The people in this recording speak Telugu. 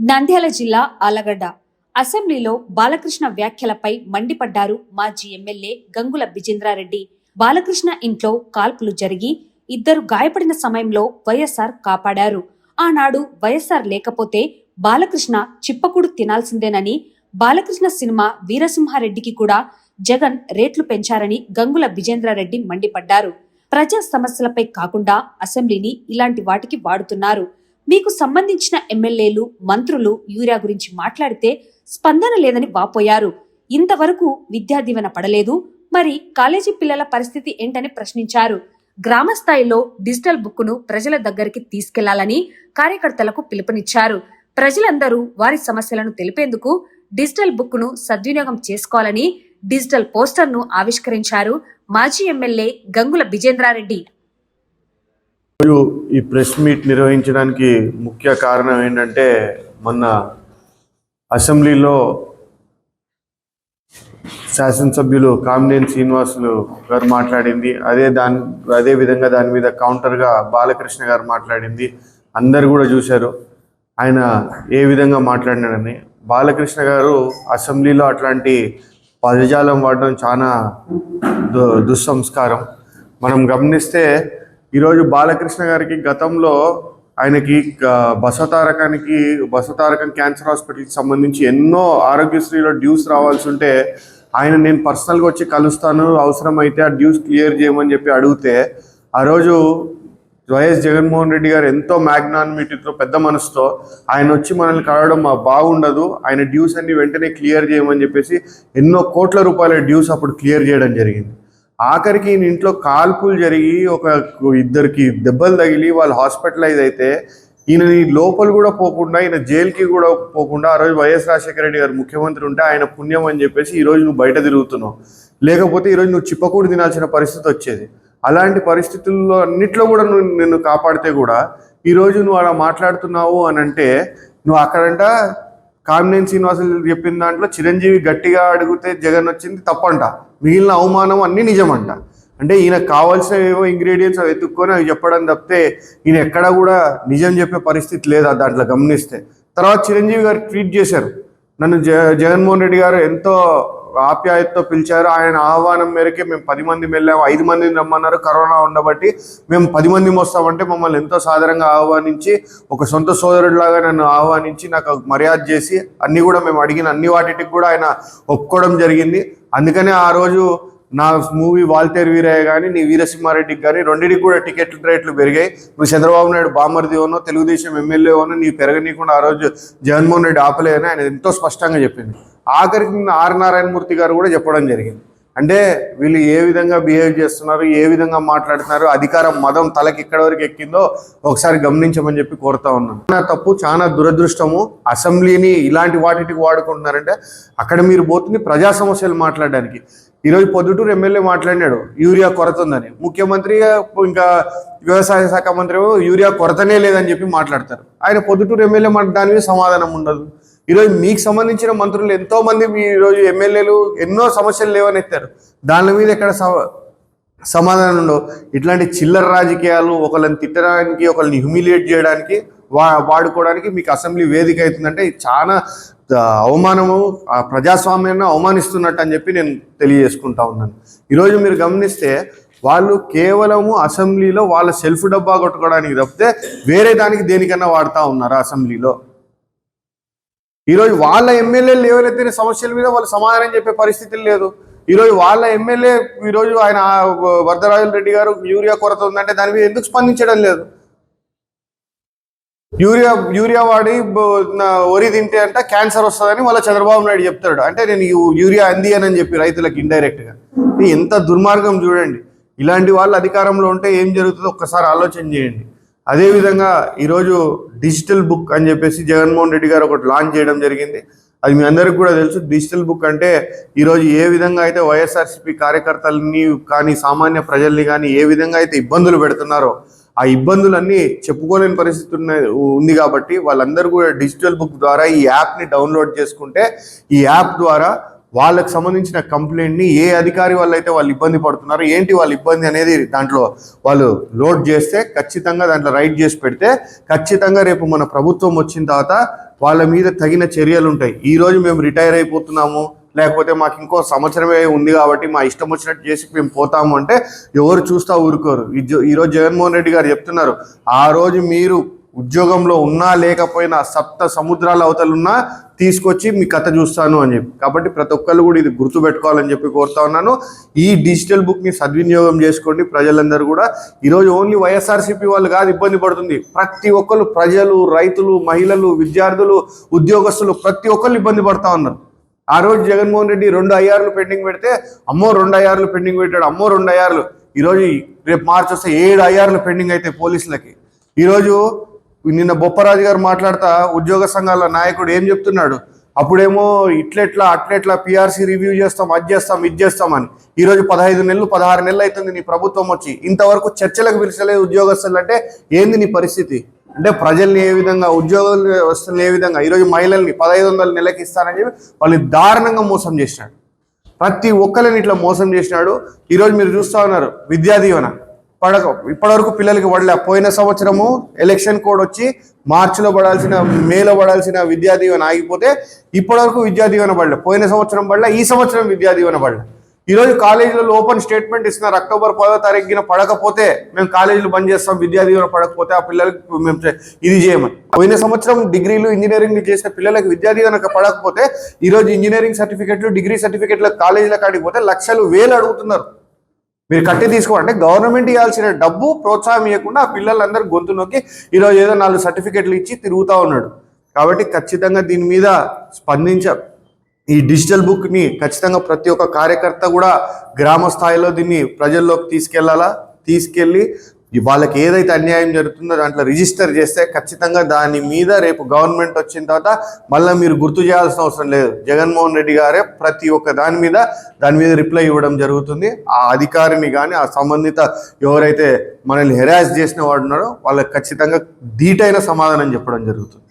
నంద్యాల జిల్లా ఆలగడ్డ. అసెంబ్లీలో బాలకృష్ణ వ్యాఖ్యలపై మండిపడ్డారు మాజీ ఎమ్మెల్యే గంగుల విజేంద్రారెడ్డి బాలకృష్ణ ఇంట్లో కాల్పులు జరిగి ఇద్దరు గాయపడిన సమయంలో వైఎస్ఆర్ కాపాడారు. ఆనాడు వైఎస్ఆర్ లేకపోతే బాలకృష్ణ చిప్పకుడు తినాల్సిందేనని బాలకృష్ణ సినిమా వీరసింహారెడ్డికి కూడా జగన్ రేట్లు పెంచారని గంగుల విజేంద్రారెడ్డి మండిపడ్డారు. ప్రజా సమస్యలపై కాకుండా అసెంబ్లీని ఇలాంటి వాటికి వాడుతున్నారు. మీకు సంబంధించిన ఎమ్మెల్యేలు మంత్రులు యూరియా గురించి మాట్లాడితే స్పందన లేదని వాపోయారు. ఇంతవరకు విద్యా దీవెన పడలేదు. మరి కాలేజీ పిల్లల పరిస్థితి ఏంటని ప్రశ్నించారు. గ్రామ స్థాయిలో డిజిటల్ బుక్ను ప్రజల దగ్గరికి తీసుకెళ్ళాలని కార్యకర్తలకు పిలుపునిచ్చారు. ప్రజలందరూ వారి సమస్యలను తెలిపేందుకు డిజిటల్ బుక్ను సద్వినియోగం చేసుకోవాలని డిజిటల్ పోస్టర్ను ఆవిష్కరించారు మాజీ ఎమ్మెల్యే గంగుల విజేంద్రారెడ్డి మరియు ఈ ప్రెస్ మీట్ నిర్వహించడానికి ముఖ్య కారణం ఏంటంటే మొన్న అసెంబ్లీలో శాసనసభ్యులు కామినేని శ్రీనివాసులు గారు మాట్లాడింది. అదే దాని అదే విధంగా దాని మీద కౌంటర్గా బాలకృష్ణ గారు మాట్లాడింది. అందరు కూడా చూశారు. ఆయన ఏ విధంగా మాట్లాడినాడని బాలకృష్ణ గారు అసెంబ్లీలో అట్లాంటి పదజాలం వాడడం చాలా దు దుస్సంస్కారం. మనం గమనిస్తే ఈరోజు బాలకృష్ణ గారికి గతంలో ఆయనకి బసతారకానికి బసతారకం క్యాన్సర్ హాస్పిటల్కి సంబంధించి ఎన్నో ఆరోగ్యశ్రీలో డ్యూస్ రావాల్సి ఉంటే ఆయన నేను పర్సనల్గా వచ్చి కలుస్తాను అవసరమైతే ఆ డ్యూస్ క్లియర్ చేయమని చెప్పి అడిగితే ఆ రోజు వైఎస్ జగన్మోహన్ రెడ్డి గారు ఎంతో మ్యాగ్నానిమిటీతో పెద్ద మనసుతో ఆయన వచ్చి మనల్ని కలవడం బాగుండదు ఆయన డ్యూస్ అన్ని వెంటనే క్లియర్ చేయమని చెప్పేసి ఎన్నో కోట్ల రూపాయల డ్యూస్ అప్పుడు క్లియర్ చేయడం జరిగింది. ఆఖరికి ఈయన ఇంట్లో కాల్పులు జరిగి ఒక ఇద్దరికి దెబ్బలు తగిలి వాళ్ళు హాస్పిటలైజ్ అయితే ఈయన లోపల కూడా పోకుండా ఈయన జైలుకి కూడా పోకుండా ఆ రోజు వైఎస్ రాజశేఖర రెడ్డి గారు ముఖ్యమంత్రి ఉంటే ఆయన పుణ్యం అని చెప్పేసి ఈ రోజు నువ్వు బయట తిరుగుతున్నావు. లేకపోతే ఈరోజు నువ్వు చిప్పకూడు తినాల్సిన పరిస్థితి వచ్చేది. అలాంటి పరిస్థితుల్లో అన్నిట్లో కూడా నువ్వు నిన్ను కాపాడితే కూడా ఈరోజు నువ్వు అలా మాట్లాడుతున్నావు అని అంటే నువ్వు అక్కడంట కామినేని శ్రీనివాసులు చెప్పిన దాంట్లో చిరంజీవి గట్టిగా అడిగితే జగన్ వచ్చింది తప్పంట. మిగిలిన అవమానం అన్నీ నిజమంట. అంటే ఈయన కావాల్సిన ఏవో ఇంగ్రీడియంట్స్ అవి ఎత్తుక్కొని అవి చెప్పడం తప్పితే ఈయన ఎక్కడా కూడా నిజం చెప్పే పరిస్థితి లేదు దాంట్లో గమనిస్తే. తర్వాత చిరంజీవి గారు ట్వీట్ చేశారు. నన్ను జ జగన్మోహన్ రెడ్డి గారు ఎంతో ఆప్యాయతతో పిలిచారు. ఆయన ఆహ్వానం మేరకే మేము పది మంది వెళ్ళాము. ఐదు మందిని రమ్మన్నారు. కరోనా ఉండబట్టి మేము పది మంది వస్తామంటే మమ్మల్ని ఎంతో సాధారణంగా ఆహ్వానించి ఒక సొంత సోదరుడిలాగా నన్ను ఆహ్వానించి నాకు మర్యాద చేసి అన్ని కూడా మేము అడిగిన అన్ని వాటికి కూడా ఆయన ఒప్పుకోవడం జరిగింది. అందుకనే ఆ రోజు నా మూవీ వాల్తేరు వీరయ్య కానీ నీ వీరసింహారెడ్డికి కానీ రెండింటికి కూడా టికెట్ల రేట్లు పెరిగాయి. నువ్వు చంద్రబాబు నాయుడు బామర్దివనో తెలుగుదేశం ఎమ్మెల్యేవనో నీ పెరగనీయకుండా ఆ రోజు జగన్మోహన్ రెడ్డి ఆపలేదని ఆయన ఎంతో స్పష్టంగా చెప్పింది ఆఖరికి నిన్న ఆర్ నారాయణమూర్తి గారు కూడా చెప్పడం జరిగింది. అంటే వీళ్ళు ఏ విధంగా బిహేవ్ చేస్తున్నారు ఏ విధంగా మాట్లాడుతున్నారు అధికార మదం తలకి ఎక్కడ వరకు ఎక్కిందో ఒకసారి గమనించమని చెప్పి కోరుతా ఉన్నాను. నా తప్పు చాలా దురదృష్టము. అసెంబ్లీని ఇలాంటి వాటికి వాడుకుంటున్నారంటే అక్కడ మీరు పోతుంది ప్రజా సమస్యలు మాట్లాడడానికి. ఈరోజు పొద్దుటూరు ఎమ్మెల్యే మాట్లాడినాడు యూరియా కొరత ఉందని ముఖ్యమంత్రి ఇంకా వ్యవసాయ శాఖ మంత్రి యూరియా కొరతనే లేదని చెప్పి మాట్లాడతారు. ఆయన పొద్దుటూరు ఎమ్మెల్యే మాట దాని మీద సమాధానం ఉండదు. ఈరోజు మీకు సంబంధించిన మంత్రులు ఎంతోమంది మీ ఈరోజు ఎమ్మెల్యేలు ఎన్నో సమస్యలు లేవనెత్తారు. దాని మీద ఎక్కడ సమాధానం ఉండవు. ఇట్లాంటి చిల్లర రాజకీయాలు ఒకళ్ళని తిట్టడానికి ఒకళ్ళని హ్యూమిలియేట్ చేయడానికి వా వాడుకోవడానికి మీకు అసెంబ్లీ వేదిక అవుతుందంటే చాలా అవమానము ఆ ప్రజాస్వామ్యాన్ని అవమానిస్తున్నట్టు అని చెప్పి నేను తెలియజేసుకుంటా ఉన్నాను. ఈరోజు మీరు గమనిస్తే వాళ్ళు కేవలము అసెంబ్లీలో వాళ్ళ సెల్ఫ్ డబ్బా కొట్టుకోవడానికి తప్పితే వేరే దానికి దేనికన్నా వాడుతూ ఉన్నారు అసెంబ్లీలో. ఈరోజు వాళ్ళ ఎమ్మెల్యేలు ఎవరైతే సమస్యల మీద వాళ్ళు సమాధానం చెప్పే పరిస్థితి లేదు. ఈరోజు వాళ్ళ ఎమ్మెల్యే ఈరోజు ఆయన వరదరాజుల రెడ్డి గారు యూరియా కొరత ఉందంటే దాని మీద ఎందుకు స్పందించడం లేదు? యూరియా యూరియా వాడి వరి తింటే అంట క్యాన్సర్ వస్తుందని వాళ్ళ చంద్రబాబు నాయుడు చెప్తాడు. అంటే నేను యూరియా అంది అని చెప్పి రైతులకు ఇండైరెక్ట్గా ఎంత దుర్మార్గం చూడండి. ఇలాంటి వాళ్ళు అధికారంలో ఉంటే ఏం జరుగుతుందో ఒక్కసారి ఆలోచన చేయండి. అదేవిధంగా ఈరోజు డిజిటల్ బుక్ అని చెప్పేసి జగన్మోహన్ రెడ్డి గారు ఒకటి లాంచ్ చేయడం జరిగింది. అది మీ అందరికి కూడా తెలుసు. డిజిటల్ బుక్ అంటే ఈరోజు ఏ విధంగా అయితే వైఎస్ఆర్సీపీ కార్యకర్తలని కానీ సామాన్య ప్రజల్ని కానీ ఏ విధంగా అయితే ఇబ్బందులు పెడుతున్నారో ఆ ఇబ్బందులన్నీ చెప్పుకోలేని పరిస్థితి ఉంది కాబట్టి వాళ్ళందరూ కూడా డిజిటల్ బుక్ ద్వారా ఈ యాప్ని డౌన్లోడ్ చేసుకుంటే ఈ యాప్ ద్వారా వాళ్ళకు సంబంధించిన కంప్లైంట్ని ఏ అధికారి వాళ్ళు అయితే వాళ్ళు ఇబ్బంది పడుతున్నారు ఏంటి వాళ్ళ ఇబ్బంది అనేది దాంట్లో వాళ్ళు లోడ్ చేస్తే ఖచ్చితంగా దాంట్లో రైట్ చేసి పెడితే ఖచ్చితంగా రేపు మన ప్రభుత్వం వచ్చిన తర్వాత వాళ్ళ మీద తగిన చర్యలు ఉంటాయి. ఈరోజు మేము రిటైర్ అయిపోతున్నాము లేకపోతే మాకు ఇంకో సంవత్సరమే ఉంది కాబట్టి మా ఇష్టం వచ్చినట్టు చేసి మేము పోతాము అంటే ఎవరు చూస్తా ఊరుకోరు. ఈరోజు జగన్మోహన్ రెడ్డి గారు చెప్తున్నారు ఆ రోజు మీరు ఉద్యోగంలో ఉన్నా లేకపోయినా సప్త సముద్రాల అవతలున్నా తీసుకొచ్చి మీ కథ చూస్తాను అని చెప్పి. కాబట్టి ప్రతి ఒక్కళ్ళు కూడా ఇది గుర్తు పెట్టుకోవాలని చెప్పి కోరుతా ఉన్నాను. ఈ డిజిటల్ బుక్ని సద్వినియోగం చేసుకోండి ప్రజలందరూ కూడా. ఈరోజు ఓన్లీ వైఎస్ఆర్సీపీ వాళ్ళు కాదు ఇబ్బంది పడుతుంది. ప్రతి ఒక్కరు ప్రజలు రైతులు మహిళలు విద్యార్థులు ఉద్యోగస్తులు ప్రతి ఒక్కళ్ళు ఇబ్బంది పడతా ఉన్నారు. ఆ రోజు జగన్మోహన్ రెడ్డి రెండు ఐఆర్లు పెండింగ్ పెడితే అమ్మో రెండు ఐఆర్లు పెండింగ్ పెట్టాడు అమ్మో రెండు ఐఆర్లు. ఈరోజు రేపు మార్చి వస్తే ఏడు ఐఆర్లు పెండింగ్ అయితే పోలీసులకి. ఈరోజు నిన్న బొప్పరాజు గారు మాట్లాడతా ఉద్యోగ సంఘాల నాయకుడు ఏం చెప్తున్నాడు? అప్పుడేమో ఇట్లెట్లా అట్లెట్లా పిఆర్సీ రివ్యూ చేస్తాం అది చేస్తాం ఇది చేస్తామని ఈరోజు పదహైదు నెలలు పదహారు నెలలు అవుతుంది నీ ప్రభుత్వం వచ్చి. ఇంతవరకు చర్చలకు పిలిచలేదు ఉద్యోగస్తులు అంటే ఏంది నీ పరిస్థితి? అంటే ప్రజల్ని ఏ విధంగా ఉద్యోగులు వస్తువులు ఏ విధంగా ఈరోజు మహిళల్ని పదహైదు వందల నెలకి ఇస్తానని చెప్పి వాళ్ళు దారుణంగా మోసం చేసినాడు. ప్రతి ఒక్కరిని ఇట్లా మోసం చేసినాడు. ఈరోజు మీరు చూస్తా ఉన్నారు విద్యాదీవన పడక. ఇప్పటివరకు పిల్లలకి పడలే. పోయిన సంవత్సరము ఎలక్షన్ కోడ్ వచ్చి మార్చిలో పడాల్సిన మేలో పడాల్సిన విద్యా దీవెన ఆగిపోతే ఇప్పటివరకు విద్యా దీవెన పడలే. పోయిన సంవత్సరం పడలే ఈ సంవత్సరం విద్యా దీవెన పడలే. ఈరోజు కాలేజీలలో ఓపెన్ స్టేట్మెంట్ ఇస్తున్నారు. అక్టోబర్ పదో తారీఖున పడకపోతే మేము కాలేజీలు బంద్ చేస్తాం విద్యా దీవెన పడకపోతే ఆ పిల్లలకి మేము ఇది చేయమని పోయిన సంవత్సరం డిగ్రీలు ఇంజనీరింగ్ చేసిన పిల్లలకు విద్యా దీవెన పడకపోతే ఈరోజు ఇంజనీరింగ్ సర్టిఫికెట్లు డిగ్రీ సర్టిఫికెట్లు కాలేజీల కాడికి పోతే లక్షలు వేలు అడుగుతున్నారు. మీరు కట్టి తీసుకోవాలంటే గవర్నమెంట్ ఇవ్వాల్సిన డబ్బు ప్రోత్సాహం ఇవ్వకుండా ఆ పిల్లలందరూ గొంతు నొక్కి ఈరోజు ఏదో నాలుగు సర్టిఫికెట్లు ఇచ్చి తిరుగుతూ ఉన్నాడు. కాబట్టి ఖచ్చితంగా దీని మీద స్పందించ. ఈ డిజిటల్ బుక్ని ఖచ్చితంగా ప్రతి ఒక్క కార్యకర్త కూడా గ్రామ స్థాయిలో దీన్ని ప్రజల్లోకి తీసుకెళ్ళాలా? తీసుకెళ్ళి వాళ్ళకి ఏదైతే అన్యాయం జరుగుతుందో దాంట్లో రిజిస్టర్ చేస్తే ఖచ్చితంగా దాని మీద రేపు గవర్నమెంట్ వచ్చిన తర్వాత మళ్ళీ మీరు గుర్తు చేయాల్సిన అవసరం లేదు. జగన్మోహన్ రెడ్డి గారే ప్రతి ఒక్క దాని మీద దాని మీద రిప్లై ఇవ్వడం జరుగుతుంది. ఆ అధికారిని కానీ ఆ సంబంధిత ఎవరైతే మనల్ని హెరాస్ చేసిన వాడున్నారో వాళ్ళకి ఖచ్చితంగా ధీటైన సమాధానం చెప్పడం జరుగుతుంది.